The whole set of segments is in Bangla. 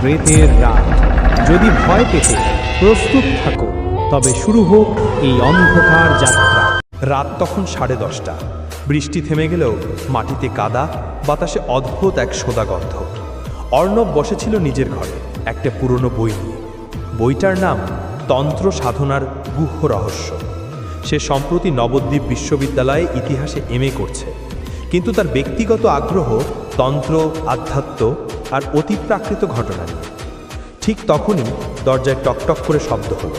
প্রেতের রাত। যদি ভয় পেতে প্রস্তুত থাকো, তবে শুরু হোক এই অন্ধকার যাত্রা। রাত তখন সাড়ে দশটা। বৃষ্টি থেমে গেলেও মাটিতে কাদা, বাতাসে অদ্ভুত এক সোদা গন্ধ অর্ণব বসেছিল নিজের ঘরে, একটা পুরনো বই নিয়ে। বইটার নাম তন্ত্র সাধনার গুহ রহস্য। সে সম্প্রতি নবদ্বীপ বিশ্ববিদ্যালয়ে ইতিহাসে এমএ করছে। কিন্তু তার ব্যক্তিগত আগ্রহ তন্ত্র, আধ্যাত্ম আর অতিপ্রাকৃত ঘটনা নিয়ে। ঠিক তখনই দরজায় টকটক করে শব্দ হলো।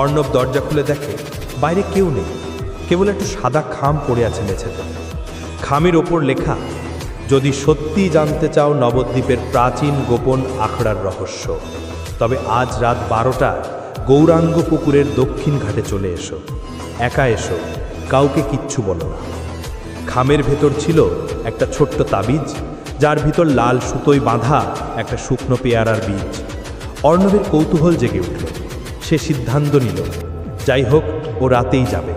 অর্ণব দরজা খুলে দেখে বাইরে কেউ নেই, কেবল একটু সাদা খাম পড়ে আছে মেঝেতে। খামের ওপর লেখা, যদি সত্যি জানতে চাও নবদ্বীপের প্রাচীন গোপন আখড়ার রহস্য, তবে আজ রাত বারোটা গৌরাঙ্গ পুকুরের দক্ষিণ ঘাটে চলে এসো। একা এসো, কাউকে কিচ্ছু বলো না। খামের ভেতর ছিল একটা ছোট্ট তাবিজ যার ভিতর লাল সুতোয় বাঁধা একটা শুকনো পেয়ারার বীজ। অর্ণবের কৌতূহল জেগে উঠল। সে সিদ্ধান্ত নিল, যাই হোক, ও রাতেই যাবে।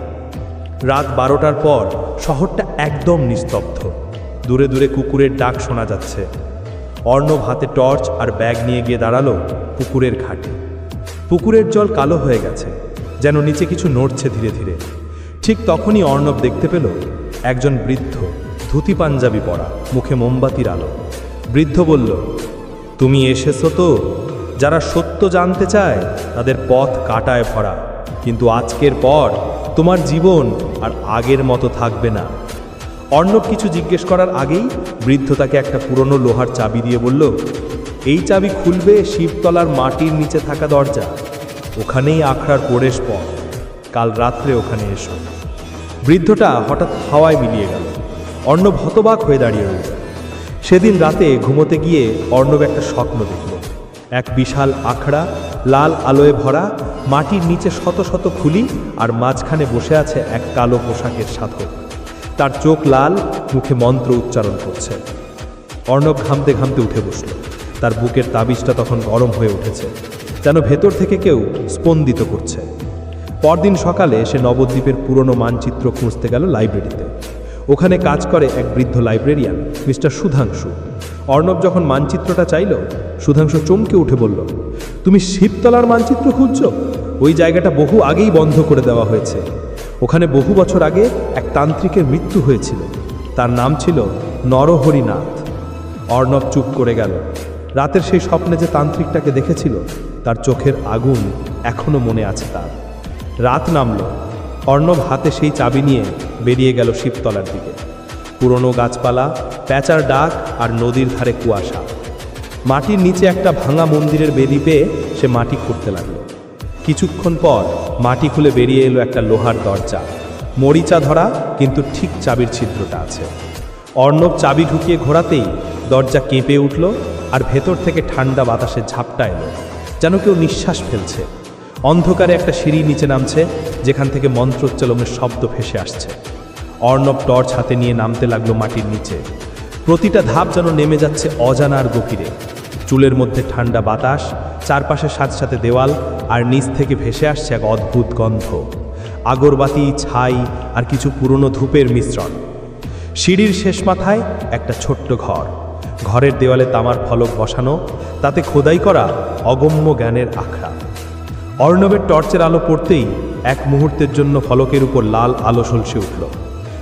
রাত বারোটার পর শহরটা একদম নিস্তব্ধ। দূরে দূরে কুকুরের ডাক শোনা যাচ্ছে। অর্ণব হাতে টর্চ আর ব্যাগ নিয়ে গিয়ে দাঁড়াল পুকুরের ঘাটে। পুকুরের জল কালো হয়ে গেছে, যেন নিচে কিছু নড়ছে ধীরে ধীরে। ঠিক তখনই অর্ণব দেখতে পেল একজন বৃদ্ধ ধুতি পাঞ্জাবি পরা, মুখে মোমবাতির আলো। বৃদ্ধ বলল, তুমি এসেছ তো? যারা সত্য জানতে চায়, তাদের পথ কাটায় ভরা। কিন্তু আজকের পর তোমার জীবন আর আগের মতো থাকবে না। অর্ণব কিছু জিজ্ঞেস করার আগেই বৃদ্ধ তাকে একটা পুরনো লোহার চাবি দিয়ে বলল, এই চাবি খুলবে শিবতলার মাটির নিচে থাকা দরজা। ওখানেই আখড়ার প্রবেশ পথ। কাল রাত্রে ওখানে এসো। বৃদ্ধটা হঠাৎ হাওয়ায় মিলিয়ে গেল। অর্ণব হতবাক হয়ে দাঁড়িয়ে রইল। সেদিন রাতে ঘুমোতে গিয়ে অর্ণব একটা স্বপ্ন দেখল। এক বিশাল আখড়া, লাল আলোয় ভরা, মাটির নিচে শত শত খুলি আর মাঝখানে বসে আছে এক কালো পোশাকের সাধক। তার চোখ লাল, মুখে মন্ত্র উচ্চারণ করছে। অর্ণব ঘামতে ঘামতে উঠে বসল। তার বুকের তাবিজটা তখন গরম হয়ে উঠেছে, যেন ভেতর থেকে কেউ স্পন্দিত করছে। পরদিন সকালে সে নবদ্বীপের পুরনো মানচিত্র খুঁজতে গেল লাইব্রেরিতে। ওখানে কাজ করে এক বৃদ্ধ লাইব্রেরিয়ান, মিস্টার সুধাংশু। অর্ণব যখন মানচিত্রটা চাইল, সুধাংশু চমকে উঠে বলল, তুমি শিবতলার মানচিত্র খুঁজছ? ওই জায়গাটা বহু আগেই বন্ধ করে দেওয়া হয়েছে। ওখানে বহু বছর আগে এক তান্ত্রিকের মৃত্যু হয়েছিল। তার নাম ছিল নরহরিনাথ। অর্ণব চুপ করে গেল। রাতের সেই স্বপ্নে যে তান্ত্রিকটাকে দেখেছিল, তার চোখের আগুন এখনও মনে আছে তার। রাত নামল অর্ণব হাতে সেই চাবি নিয়ে বেরিয়ে গেল শিবতলার দিকে। পুরনো গাছপালা, প্যাঁচার ডাক আর নদীর ধারে কুয়াশা। মাটির নিচে একটা ভাঙা মন্দিরের বেদি পেয়ে সে মাটি খুঁড়তে লাগল। কিছুক্ষণ পর মাটি খুলে বেরিয়ে এলো একটা লোহার দরজা। মরিচা ধরা কিন্তু ঠিক চাবির ছিদ্রটা আছে। অর্ণব চাবি ঢুকিয়ে ঘোরাতেই দরজা কেঁপে উঠল আর ভেতর থেকে ঠান্ডা বাতাসের ঝাপটা এলো। যেন কেউ নিঃশ্বাস ফেলছে। অন্ধকারে একটা সিঁড়ি নিচে নামছে, যেখান থেকে মন্ত্রোচ্চালনের শব্দ ভেসে আসছে। অর্ণব টর্চ হাতে নিয়ে নামতে লাগল মাটির নিচে। প্রতিটা ধাপ যেন নেমে যাচ্ছে অজানার গভীরে। চুলের মধ্যে ঠান্ডা বাতাস, চারপাশে সাথে সাথে দেওয়াল, আর নিচ থেকে ভেসে আসছে এক অদ্ভুত গন্ধ। আগরবাতি, ছাই, আর কিছু পুরনো ধূপের মিশ্রণ। সিঁড়ির শেষ মাথায় একটা ছোট্ট ঘর। ঘরের দেওয়ালে তামার ফলক বসানো, তাতে খোদাই করা অগম্য জ্ঞানের আখড়া। অর্ণবের টর্চের আলো পড়তেই এক মুহূর্তের জন্য ফলকের উপর লাল আলো সলসে উঠল।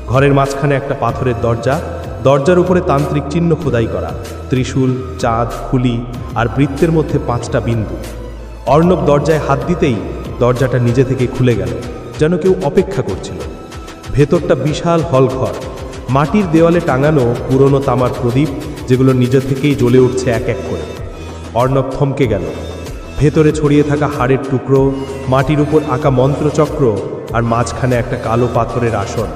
ঘরের মাঝখানে একটা পাথরের দরজা, দরজার উপরে তান্ত্রিক চিহ্ন খোদাই করা, ত্রিশূল, চাঁদ, খুলি আর বৃত্তের মধ্যে পাঁচটা বিন্দু। অর্ণব দরজায় হাত দিতেই দরজাটা নিজে থেকে খুলে গেল, যেন কেউ অপেক্ষা করছিল। ভেতরটা বিশাল হলঘর, মাটির দেওয়ালে টাঙানো পুরনো তামার প্রদীপ যেগুলো নিজে থেকেই জ্বলে উঠছে এক এক করে। অর্ণব থমকে গেল ভেতরে ছড়িয়ে থাকা হাড়ের টুকরো, মাটির উপর আঁকা মন্ত্রচক্র আর মাঝখানে একটা কালো পাথরের আসন।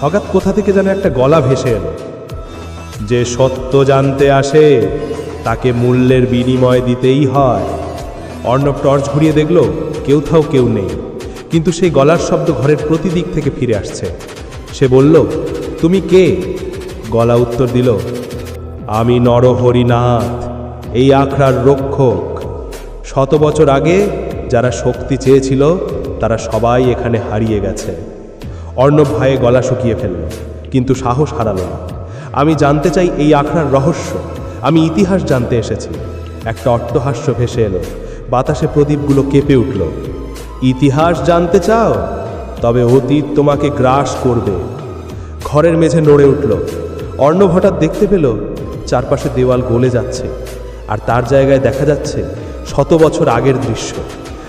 হঠাৎ কোথা থেকে যেন একটা গলা ভেসে এলো। যে সত্য জানতে আসে, তাকে মূল্যের বিনিময় দিতেই হয়। অর্ণব টর্চ ঘুরিয়ে দেখল, কেউ থাও কেউ নেই। কিন্তু সেই গলার শব্দ ঘরের প্রতিদিক থেকে ফিরে আসছে। সে বলল, তুমি কে? গলা উত্তর দিল, আমি নরহরিনাথ, এই আখড়ার রক্ষক। শত বছর আগে যারা শক্তি চেয়েছিল, তারা সবাই এখানে হারিয়ে গেছে। অর্ণব ভয়ে গলা শুকিয়ে ফেলল, কিন্তু সাহস হারালো না। আমি জানতে চাই এই আখড়ার রহস্য। আমি ইতিহাস জানতে এসেছি। একটা অট্টহাস্য ভেসে এলো। বাতাসে প্রদীপগুলো কেঁপে উঠল। ইতিহাস জানতে চাও? তবে অতীত তোমাকে গ্রাস করবে। ঘরের মেঝে নড়ে উঠল। অর্ণব হঠাৎ দেখতে পেল, চারপাশে দেওয়াল গলে যাচ্ছে। আর তার জায়গায় দেখা যাচ্ছে শত বছর আগের দৃশ্য।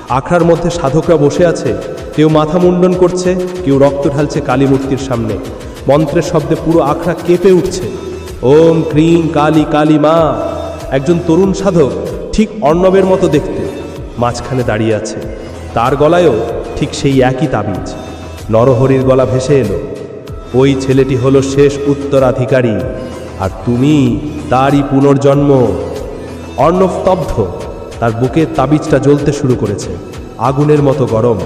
আখড়ার মধ্যে সাধকরা বসে আছে, কেউ মাথা মুন্ডন করছে, কেউ রক্ত ঢালছে কালী মূর্তির সামনে। মন্ত্রের শব্দে পুরো আখড়া কেঁপে উঠছে। ওম ক্রিং কালী কালী মা। একজন তরুণ সাধক ঠিক অর্ণবের মতো দেখতে মাঝখানে দাঁড়িয়ে আছে। তার গলায়ও ঠিক সেই একই তাবিজ। নরহরির গলা ভেসে এলো। ওই ছেলেটি হলো শেষ উত্তরাধিকারী। আর তুমি তারই পুনর্জন্ম। অর্ণব স্তব্ধ। তার বুকের তাবিজটা জ্বলতে শুরু করেছে। আগুনের মতো গরম।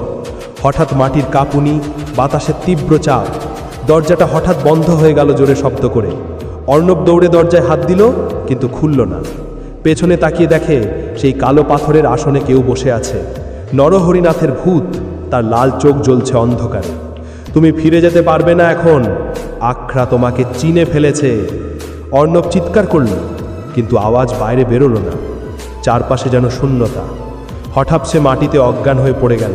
হঠাৎ মাটির কাঁপুনি, বাতাসের তীব্র চাপ। দরজাটা হঠাৎ বন্ধ হয়ে গেল জোরে শব্দ করে। অর্ণব দৌড়ে দরজায় হাত দিল, কিন্তু খুলল না। পেছনে তাকিয়ে দেখে সেই কালো পাথরের আসনে কেউ বসে আছে। নরহরিনাথের ভূত, তার লাল চোখ জ্বলছে অন্ধকারে। তুমি ফিরে যেতে পারবে না এখন। আখড়া তোমাকে চিনে ফেলেছে। অর্ণব চিৎকার করল, কিন্তু আওয়াজ বাইরে বেরোলো না। চারপাশে যেন শূন্যতা। হঠাৎ সে মাটিতে অজ্ঞান হয়ে পড়ে গেল।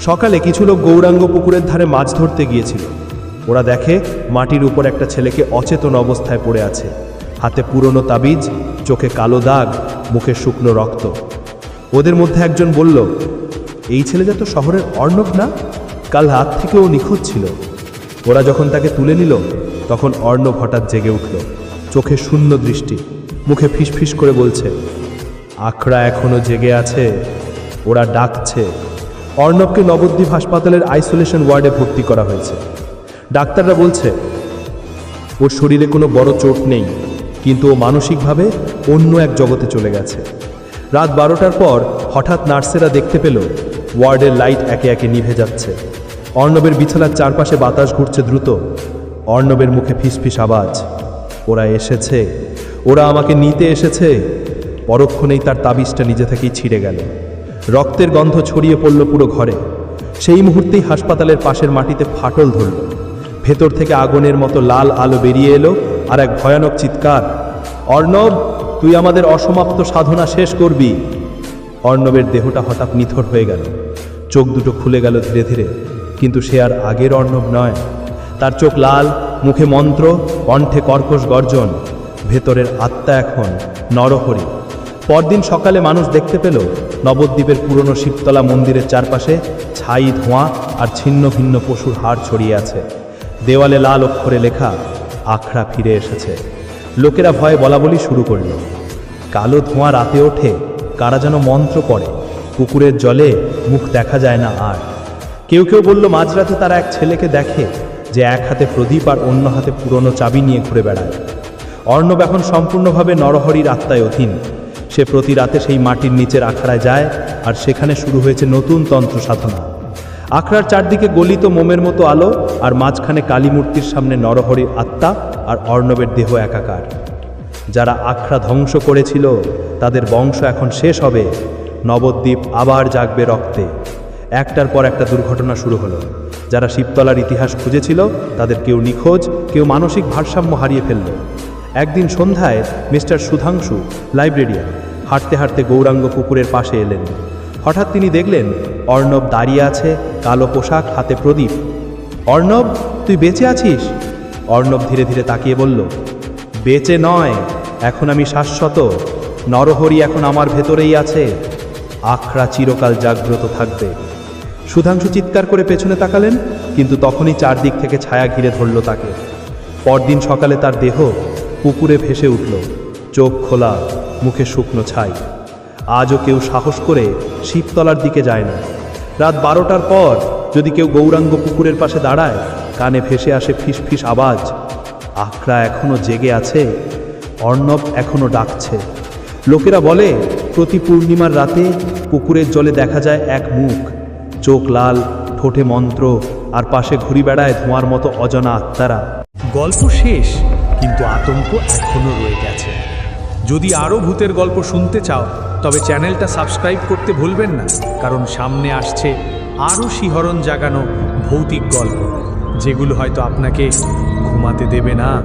সকালে কিছু লোক গৌরাঙ্গ পুকুরের ধারে মাছ ধরতে গিয়েছিল। ওরা দেখে মাটির উপর একটা ছেলেকে অচেতন অবস্থায় পড়ে আছে। হাতে পুরনো তাবিজ, চোখে কালো দাগ, মুখে শুকনো রক্ত। ওদের মধ্যে একজন বলল, এই ছেলেটা তো শহরের অর্ণব না? কাল রাত থেকে ও নিখোঁজ ছিল। ওরা যখন তাকে তুলে নিল, তখন অর্ণব হঠাৎ জেগে উঠল। চোখে শূন্য দৃষ্টি, মুখে ফিসফিস করে বলছে আখড়া এখনও জেগে আছে, ওরা ডাকছে। অর্ণবকে নবদ্বীপ হাসপাতালের আইসোলেশন ওয়ার্ডে ভর্তি করা হয়েছে। ডাক্তাররা বলছে, ওর শরীরে কোনো বড় চোট নেই, কিন্তু ও মানসিকভাবে অন্য এক জগতে চলে গেছে। রাত বারোটার পর হঠাৎ নার্সেরা দেখতে পেল, ওয়ার্ডের লাইট একে একে নিভে যাচ্ছে। অর্ণবের বিছানার চারপাশে বাতাস ঘুরছে দ্রুত। অর্ণবের মুখে ফিসফিস আওয়াজ। ওরা এসেছে। ওরা আমাকে নিতে এসেছে। পরক্ষণেই তার তাবিজটা নিজে থেকেই ছিঁড়ে গেল। রক্তের গন্ধ ছড়িয়ে পড়ল পুরো ঘরে। সেই মুহূর্তেই হাসপাতালের পাশের মাটিতে ফাটল ধরল। ভেতর থেকে আগুনের মতো লাল আলো বেরিয়ে এলো আর এক ভয়ানক চিৎকার, অর্ণব, তুই আমাদের অসমাপ্ত সাধনা শেষ করবি। অর্ণবের দেহটা হঠাৎ নিথর হয়ে গেল। চোখ দুটো খুলে গেল ধীরে ধীরে, কিন্তু সে আর আগের অর্ণব নয়। তার চোখ লাল, মুখে মন্ত্র, কণ্ঠে কর্কশ গর্জন, ভেতরের আত্মা এখন নরহরি। পরদিন সকালে মানুষ দেখতে পেল নবদ্বীপের পুরনো শিবতলা মন্দিরের চারপাশে ছাই, ধোঁয়া আর ছিন্ন ভিন্ন পশুর হাড় ছড়িয়ে আছে। দেওয়ালে লাল অক্ষরে লেখা, আখড়া ফিরে এসেছে। লোকেরা ভয়ে বলা বলি শুরু করল। কালো ধোঁয়া রাতে ওঠে, কারা যেন মন্ত্র পড়ে। পুকুরের জলে মুখ দেখা যায় না আর। কেউ কেউ বলল, মাঝরাতে তারা এক ছেলেকে দেখে যে এক হাতে প্রদীপ আর অন্য হাতে পুরনো চাবি নিয়ে ঘুরে বেড়ায়। অর্ণব এখন সম্পূর্ণভাবে নরহরির আত্মায় অধীন। সে প্রতি রাতে সেই মাটির নিচের আখড়ায় যায় আর সেখানে শুরু হয়েছে নতুন তন্ত্র সাধনা। আখড়ার চারদিকে গলিত মোমের মতো আলো আর মাঝখানে কালী মূর্তির সামনে নরহরির আত্মা আর অর্ণবের দেহ একাকার। যারা আখড়া ধ্বংস করেছিল, তাদের বংশ এখন শেষ হবে। নবদ্বীপ আবার জাগবে রক্তে। একটার পর একটা দুর্ঘটনা শুরু হলো। যারা শিবতলার ইতিহাস খুঁজেছিল, তাদের কেউ নিখোঁজ, কেউ মানসিক ভারসাম্য হারিয়ে ফেলল। একদিন সন্ধ্যায় মিস্টার সুধাংশু লাইব্রেরিয়ান হাঁটতে হাঁটতে গৌরাঙ্গ পুকুরের পাশে এলেন। হঠাৎ তিনি দেখলেন অর্ণব দাঁড়িয়ে আছে কালো পোশাক, হাতে প্রদীপ। অর্ণব, তুই বেঁচে আছিস? অর্ণব ধীরে ধীরে তাকিয়ে বলল, বেঁচে নয়, এখন আমি শাশ্বত। নরহরি এখন আমার ভেতরেই আছে। আখড়া চিরকাল জাগ্রত থাকবে। সুধাংশু চিৎকার করে পেছনে তাকালেন, কিন্তু তখনই চারদিক থেকে ছায়া ঘিরে ধরল তাকে। পরদিন সকালে তার দেহ পুকুরে ভেসে উঠল। চোখ খোলা, মুখে শুকনো ছাই। আজও কেউ সাহস করে শিবতলার দিকে যায় না। রাত বারোটার পর যদি কেউ গৌরাঙ্গ পুকুরের পাশে দাঁড়ায়, কানে ভেসে আসে ফিস ফিস আওয়াজ। আখড়া এখনও জেগে আছে, অর্ণব এখনও ডাকছে। লোকেরা বলে, প্রতি পূর্ণিমার রাতে পুকুরের জলে দেখা যায় এক মুখ। চোখ লাল, ঠোঁটে মন্ত্র, আর পাশে ঘুরি বেড়ায় ধোঁয়ার মতো অজানা আত্মারা। গল্প শেষ। কিন্তু আতঙ্ক এখনও রয়ে গেছে। যদি আরও ভূতের গল্প শুনতে চাও, তবে চ্যানেলটা সাবস্ক্রাইব করতে ভুলবেন না, কারণ সামনে আসছে আরও শিহরণ জাগানো ভৌতিক গল্প, যেগুলো হয়তো আপনাকে ঘুমাতে দেবে না।